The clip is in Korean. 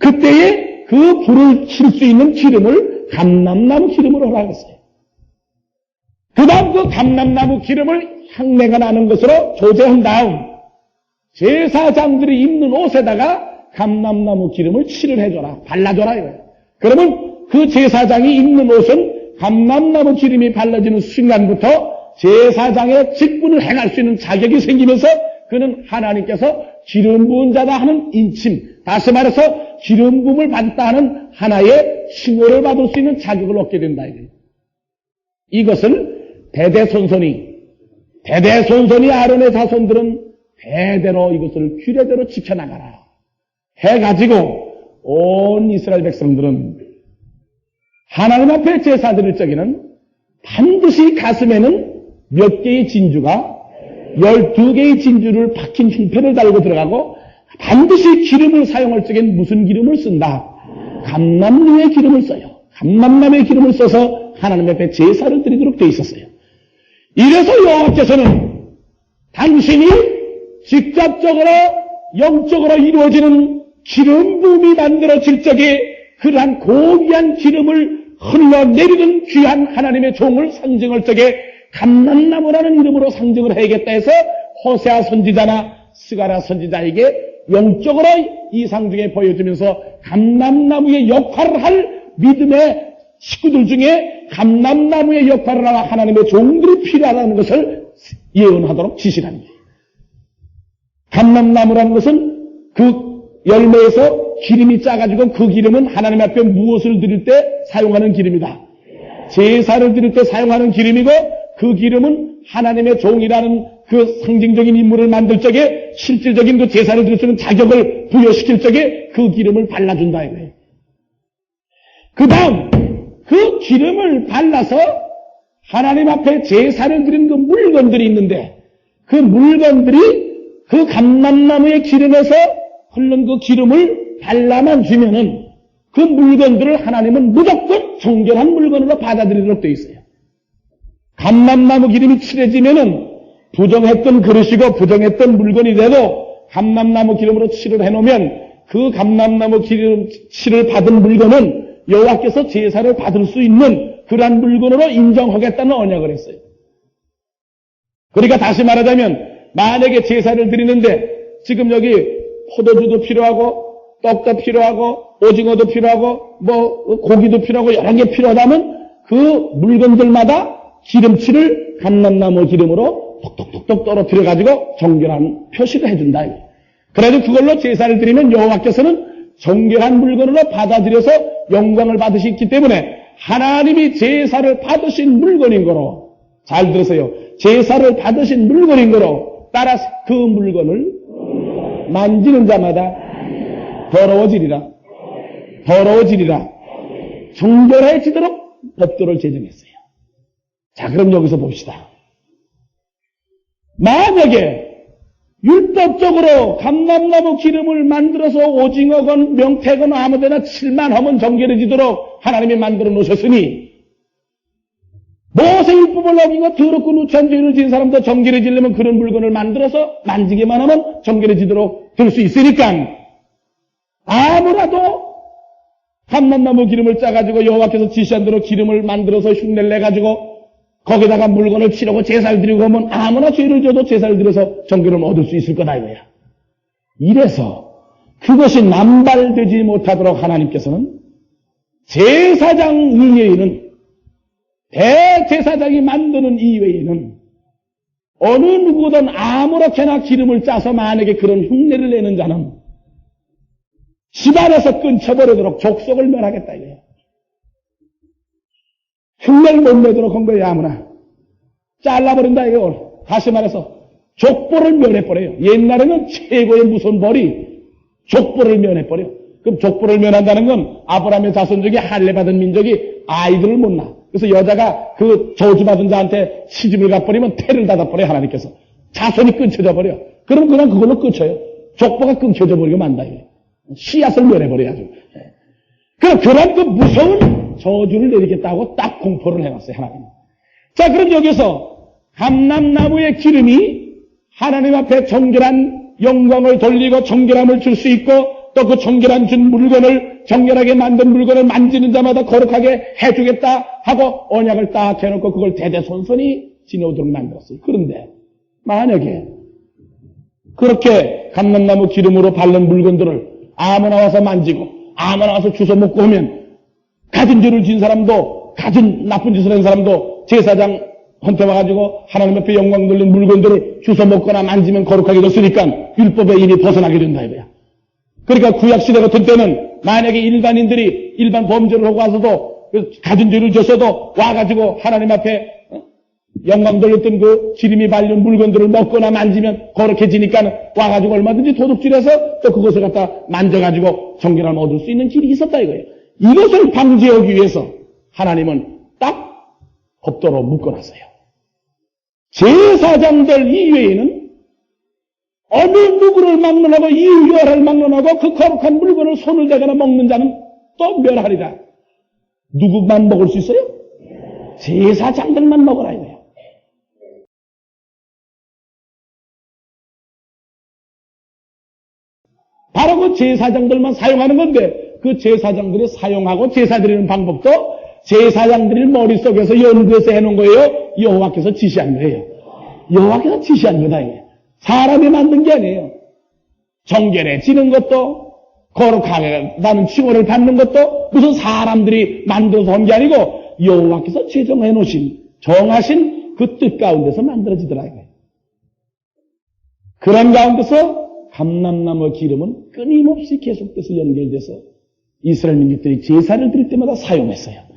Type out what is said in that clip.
그때에 그 불을 칠 수 있는 기름을 감람나무 기름으로 허락했어요. 그 다음 그 감람나무 기름을 향내가 나는 것으로 조제한 다음 제사장들이 입는 옷에다가 감람나무 기름을 칠을 해줘라. 발라줘라 이거예요. 그러면 그 제사장이 입는 옷은 감람나무 기름이 발라지는 순간부터 제사장의 직분을 행할 수 있는 자격이 생기면서 그는 하나님께서 기름 부은 자다 하는 인침, 다시 말해서 기름 부음을 받다 하는 하나의 칭호를 받을 수 있는 자격을 얻게 된다 이거예요. 이것을 대대손손이 대대손손이 아론의 자손들은 대대로 이것을 규례대로 지켜나가라. 해가지고 온 이스라엘 백성들은 하나님 앞에 제사 드릴 적에는 반드시 가슴에는 몇 개의 진주가 열두 개의 진주를 박힌 흉패를 달고 들어가고 반드시 기름을 사용할 적엔 무슨 기름을 쓴다? 감남류의 기름을 써요. 감남남의 기름을 써서 하나님 앞에 제사를 드리도록 되어 있었어요. 이래서 여호와께서는 당신이 직접적으로 영적으로 이루어지는 기름 부음이 만들어질 적에 그러한 고귀한 기름을 흘러내리는 귀한 하나님의 종을 상징할 적에 감람나무라는 이름으로 상징을 해야겠다 해서 호세아 선지자나 스가라 선지자에게 영적으로 이상 중에 보여주면서 감람나무의 역할을 할 믿음의 식구들 중에 감람나무의 역할을 할 하나님의 종들이 필요하다는 것을 예언하도록 지시하는 거예요. 감람나무라는 것은 그 열매에서 기름이 짜가지고 그 기름은 하나님 앞에 무엇을 드릴 때 사용하는 기름이다. 제사를 드릴 때 사용하는 기름이고 그 기름은 하나님의 종이라는 그 상징적인 인물을 만들 적에 실질적인 그 제사를 드릴 수 있는 자격을 부여시킬 적에 그 기름을 발라준다 이거예요. 그 다음 그 기름을 발라서 하나님 앞에 제사를 드린 그 물건들이 있는데 그 물건들이 그 감람나무의 기름에서 흘른 그 기름을 발라만 주면은 그 물건들을 하나님은 무조건 정결한 물건으로 받아들이도록 되어 있어요. 감람나무 기름이 칠해지면은 부정했던 그릇이고 부정했던 물건이 돼도 감람나무 기름으로 칠을 해놓으면 그 감람나무 기름 칠을 받은 물건은 여호와께서 제사를 받을 수 있는 그러한 물건으로 인정하겠다는 언약을 했어요. 그러니까 다시 말하자면 만약에 제사를 드리는데 지금 여기 포도주도 필요하고 떡도 필요하고 오징어도 필요하고 뭐 고기도 필요하고 여러 개 필요하다면 그 물건들마다 기름칠을 감람나무 기름으로 톡톡톡톡 떨어뜨려 가지고 정결한 표시를 해준다. 그래도 그걸로 제사를 드리면 여호와께서는 정결한 물건으로 받아들여서 영광을 받으시기 때문에 하나님이 제사를 받으신 물건인 거로 잘 들으세요. 제사를 받으신 물건인 거로 따라서 그 물건을 만지는 자마다 더러워지리라. 더러워지리라. 정결해지도록 법도를 제정했어요. 자, 그럼 여기서 봅시다. 만약에 율법적으로 감람나무 기름을 만들어서 오징어건 명태건 아무데나 칠만 하면 정결해지도록 하나님이 만들어 놓으셨으니 모세 율법을 어기고 더럽고 누추한 죄를 지은 사람도 정결해지려면 그런 물건을 만들어서 만지기만 하면 정결해지도록 될 수 있으니까 아무라도 감람나무 기름을 짜가지고 여호와께서 지시한 대로 기름을 만들어서 흉내를 내가지고 거기다가 물건을 치르고 제사를 드리고 하면 아무나 죄를 져도 제사를 드려서 정결을 얻을 수 있을 거다 이거야. 이래서 그것이 남발되지 못하도록 하나님께서는 제사장 이외에는 대제사장이 만드는 이외에는 어느 누구든 아무렇게나 기름을 짜서 만약에 그런 흉내를 내는 자는 집안에서 끊쳐버리도록 족속을 멸하겠다 이거야. 흉내를 못 내도록 한 거예요, 아무나. 잘라버린다, 이거. 다시 말해서, 족보를 면해버려요. 옛날에는 최고의 무슨 벌이 족보를 면해버려. 그럼 족보를 면한다는 건 아브라함의 자손 중에 할례받은 민족이 아이들을 못 낳아. 그래서 여자가 그 저주받은 자한테 시집을 가버리면 태를 닫아버려요, 하나님께서. 자손이 끊쳐져 버려. 그럼 그냥 그걸로 끊쳐요. 족보가 끊겨져 버리고 만다. 씨앗을 면해버려야죠. 그럼 그런 그 무서운 저주를 내리겠다고 딱 공포를 해놨어요, 하나님. 자, 그럼 여기서 감람나무의 기름이 하나님 앞에 정결한 영광을 돌리고 정결함을 줄 수 있고 또 그 정결한 준 물건을 정결하게 만든 물건을 만지는 자마다 거룩하게 해주겠다 하고 언약을 딱 해놓고 그걸 대대손손이 지내오도록 만들었어요. 그런데 만약에 그렇게 감람나무 기름으로 바른 물건들을 아무나 와서 만지고 아무나 와서 주워 먹고 하면 가진 죄를 진 사람도 가진 나쁜 짓을 한 사람도 제사장 헌터 와가지고 하나님 앞에 영광 돌린 물건들을 주워 먹거나 만지면 거룩하게 됐으니까 율법의 일이 벗어나게 된다 이거야. 그러니까 구약시대 같은 때는 만약에 일반인들이 일반 범죄를 하고 와서도 그 가진 죄를 졌어도 와가지고 하나님 앞에 어? 영광 돌렸던 그 기름이 발린 물건들을 먹거나 만지면 거룩해지니까 와가지고 얼마든지 도둑질해서 또 그것을 갖다 만져가지고 정결함 얻을 수 있는 길이 있었다 이거예요. 이것을 방지하기 위해서 하나님은 딱 법도로 묶어놨어요. 제사장들 이외에는 어느 누구를 막론하고 이유열을 막론하고 그 거룩한 물건을 손을 대거나 먹는 자는 또 멸하리라. 누구만 먹을 수 있어요? 제사장들만 먹으라 이거예요. 바로 그 제사장들만 사용하는 건데 그 제사장들이 사용하고 제사 드리는 방법도 제사장들이 머릿속에서 연구해서 해놓은 거예요. 여호와께서 지시한 거예요. 여호와께서 지시한 거다. 사람이 만든 게 아니에요. 정결해지는 것도 거룩하게 나는 칭호를 받는 것도 무슨 사람들이 만들어서 한 게 아니고 여호와께서 제정해 놓으신 정하신 그 뜻 가운데서 만들어지더라 이거예요. 그런 가운데서 감람나무 기름은 끊임없이 계속 돼서 연결돼서 이스라엘 민족들이 제사를 드릴 때마다 사용했어요.